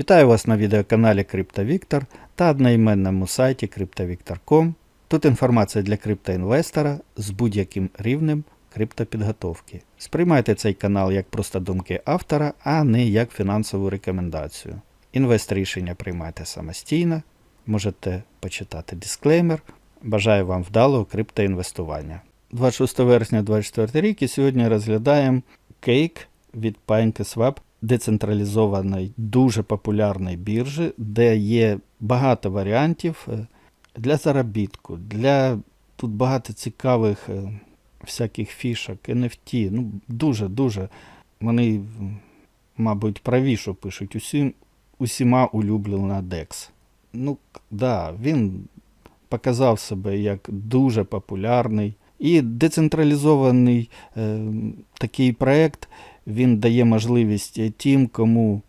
Вітаю вас на відеоканалі CryptoVictor та одноіменному сайті CryptoVictor.com. Тут інформація для криптоінвестора з будь-яким рівнем криптопідготовки. Сприймайте цей канал як просто думки автора, а не як фінансову рекомендацію. Інвест рішення приймайте самостійно, можете почитати дисклеймер. Бажаю вам вдалого криптоінвестування. 26 вересня 2024 рік і сьогодні розглядаємо кейк від PancakeSwap децентралізованої, дуже популярної біржі, де є багато варіантів е, для заробітку, для тут багато цікавих е, всяких фішок, NFT. Ну, дуже-дуже. Вони, мабуть, правіше пишуть усім, усіма улюблена DEX. Ну, да, він показав себе як дуже популярний. І децентралізований е, такий проект він дає можливість тим, кому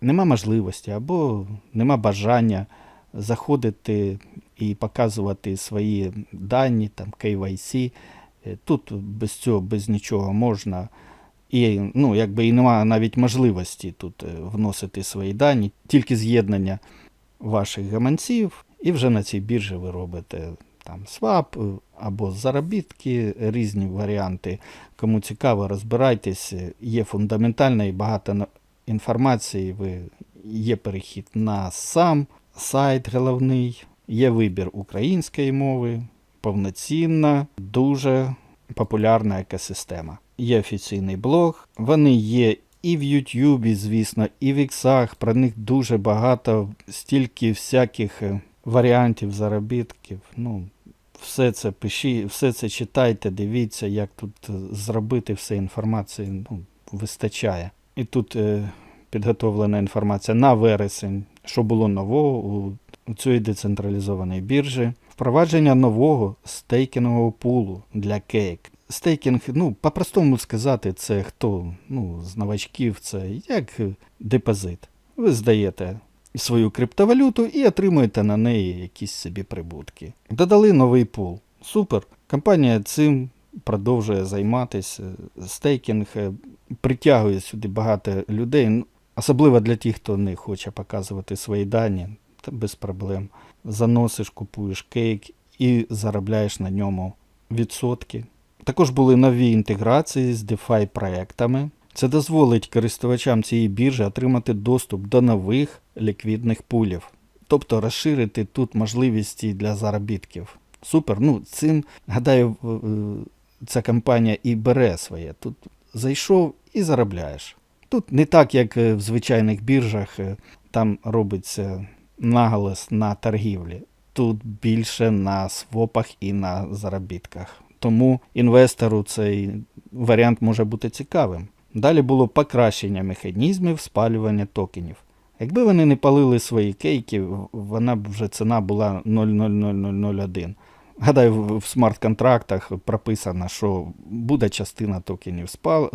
нема можливості або нема бажання заходити і показувати свої дані, там KYC. Е, Тут без цього, без нічого можна. І ну, якби і немає навіть можливості тут е, вносити свої дані, тільки з'єднання ваших гаманців, і вже на цій біржі ви робите там свап е, або заробітки, різні варіанти. Кому цікаво, розбирайтесь. Є фундаментальна і багато інформації. Ви, є перехід на сам сайт головний, є вибір української мови, повноцінна, дуже популярна екосистема. Є офіційний блог, вони є і в Ютубі, звісно, і в Іксах. Про них дуже багато, стільки всяких е, варіантів заробітків. Ну, все це пишіть, все це читайте, дивіться, як тут е, зробити все інформації ну, вистачає. І тут е, підготовлена інформація на вересень, що було нового у, у цій децентралізованій біржі. Впровадження нового стейкінгового пулу для кейк. Стейкінг, ну, по-простому сказати, це хто ну, з новачків, це як депозит. Ви здаєте свою криптовалюту і отримуєте на неї якісь собі прибутки. Додали новий пул. Супер. Компанія цим продовжує займатися. Стейкінг е, притягує сюди багато людей, особливо для тих, хто не хоче показувати свої дані, та без проблем. Заносиш, купуєш кейк і заробляєш на ньому відсотки. Також були нові інтеграції з DeFi проектами. Це дозволить користувачам цієї біржі отримати доступ до нових ліквідних пулів, тобто розширити тут можливості для заробітків. Супер. Ну, цим, гадаю, в- ця компанія і бере своє. Тут зайшов і заробляєш. Тут не так, як е, в звичайних біржах, е, там робиться наголос на торгівлі. Тут більше на свопах і на заробітках. Тому інвестору цей варіант може бути цікавим. Далі було покращення механізмів спалювання токенів. Якби вони не палили свої кейки, вона б вже ціна була 0,00001. Гадаю, в смарт-контрактах прописано, що буде частина токенів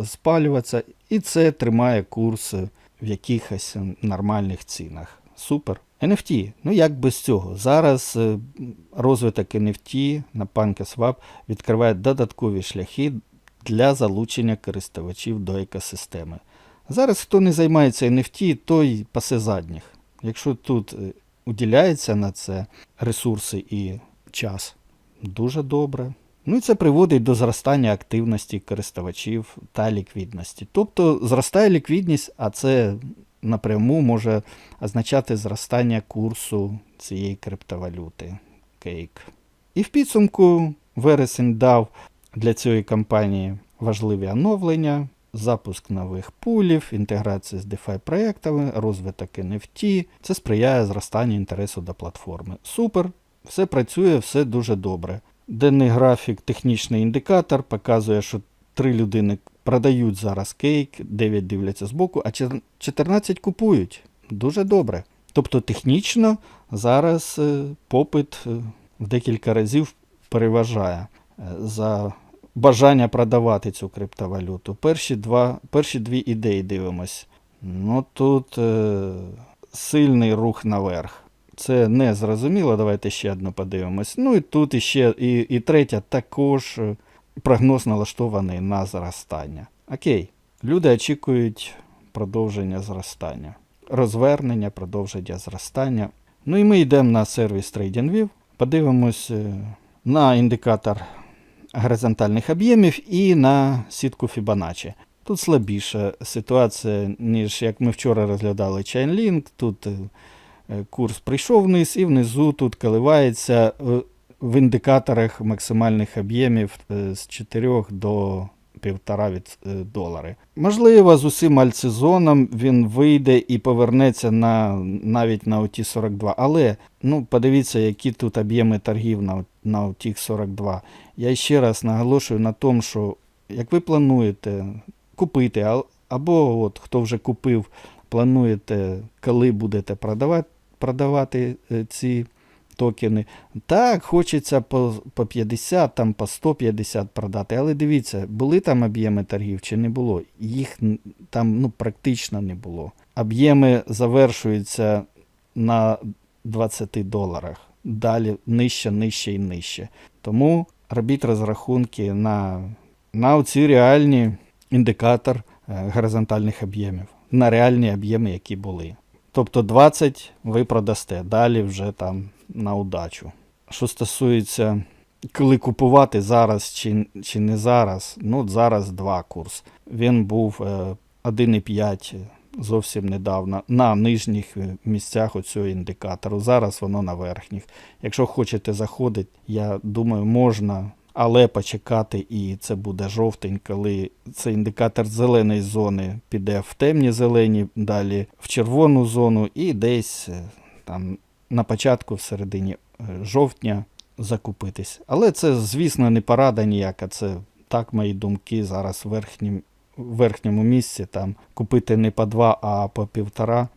спалюватися, і це тримає курс в якихось нормальних цінах. Супер. NFT. Ну як без цього? Зараз е, розвиток NFT на PancakeSwap відкриває додаткові шляхи залучення користувачів до екосистеми. Зараз хто не займається NFT, той пасе задніх. Якщо тут е, уділяється на це ресурси і час, дуже добре. Ну і це приводить до зростання активності користувачів та ліквідності. Тобто зростає ліквідність, а це напряму може означати зростання курсу цієї криптовалюти Cake. І в підсумку вересень дав для цієї компанії важливі оновлення, запуск нових пулів, інтеграція з DeFi проектами, розвиток NFT. Це сприяє зростанню інтересу до платформи. Супер, все працює, все дуже добре. Денний графік, технічний індикатор показує, що три людини продають зараз кейк, 9 дивляться збоку, а 14 купують. Дуже добре. Тобто технічно зараз е, попит е, в декілька разів переважає е, за бажання продавати цю криптовалюту. Перші, два, перші дві ідеї дивимось. Ну тут е, сильний рух наверх. Це не зрозуміло. Давайте ще одну подивимось. Ну і тут іще, і, і третя також е, прогноз налаштований на зростання. Окей, люди очікують продовження зростання. розвернення, продовження зростання. Ну і ми йдемо на сервіс TradingView, подивимось е, на індикатор горизонтальних об'ємів і на сітку Fibonacci. Тут слабіша ситуація, ніж як ми вчора розглядали Chainlink. Тут е, курс прийшов вниз і внизу тут коливається е, в індикаторах максимальних об'ємів е, з 4 до 1,5 е, долари. Можливо, з усім альтсезоном він вийде і повернеться на, навіть на оті 42. Але ну, подивіться, які тут об'єми торгів на, на тих 42. Я ще раз наголошую на тому, що як ви плануєте купити, або от, хто вже купив, плануєте, коли будете продавати, продавати е, ці токени. Так, хочеться по, по 50, там, по 150 продати, але дивіться, були там об'єми торгів чи не було? Їх там ну, практично не було. Об'єми завершуються на 20 доларах. Далі нижче, нижче і нижче. Тому робіть розрахунки на, на оці реальні індикатор е, горизонтальних об'ємів, на реальні об'єми, які були. Тобто 20 ви продасте, далі вже там на удачу. Що стосується, коли купувати зараз чи, чи не зараз, ну зараз 2 курс. Він був е, 1,5 зовсім недавно на нижніх е, місцях оцього індикатору. Зараз воно на верхніх. Якщо хочете заходити, я думаю, можна, але почекати, і це буде жовтень, коли цей індикатор зеленої зони піде в темні зелені, далі в червону зону, і десь е, там на початку, в середині е, жовтня закупитись. Але це, звісно, не порада ніяка. Це так мої думки зараз верхнім, верхньому місці. Там купити не по два, а по півтора.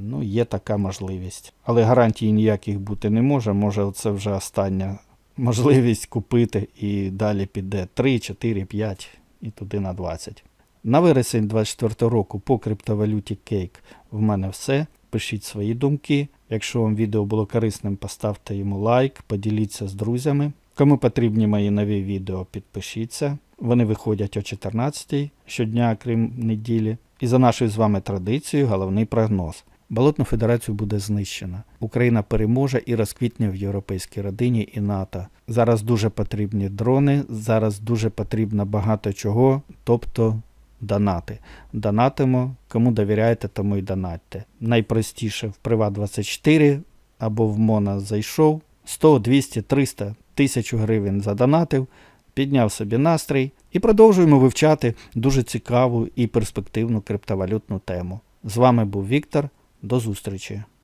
Ну, є така можливість. Але гарантій ніяких бути не може. Може, це вже остання можливість купити і далі піде 3, 4, 5 і туди на 20. На вересень 24 року по криптовалюті Cake в мене все. Пишіть свої думки. Якщо вам відео було корисним, поставте йому лайк, поділіться з друзями. Кому потрібні мої нові відео, підпишіться. Вони виходять о 14 щодня, крім неділі. І за нашою з вами традицією, головний прогноз. Болотну федерацію буде знищена. Україна переможе і розквітне в європейській родині і НАТО. Зараз дуже потрібні дрони, зараз дуже потрібно багато чого, тобто донати. Донатимо, кому довіряєте, тому й донатьте. Найпростіше в Приват24 або в Мона зайшов 100, 200, 300, 1000 гривень задонатив, підняв собі настрій і продовжуємо вивчати дуже цікаву і перспективну криптовалютну тему. З вами був Віктор. До зустрічі!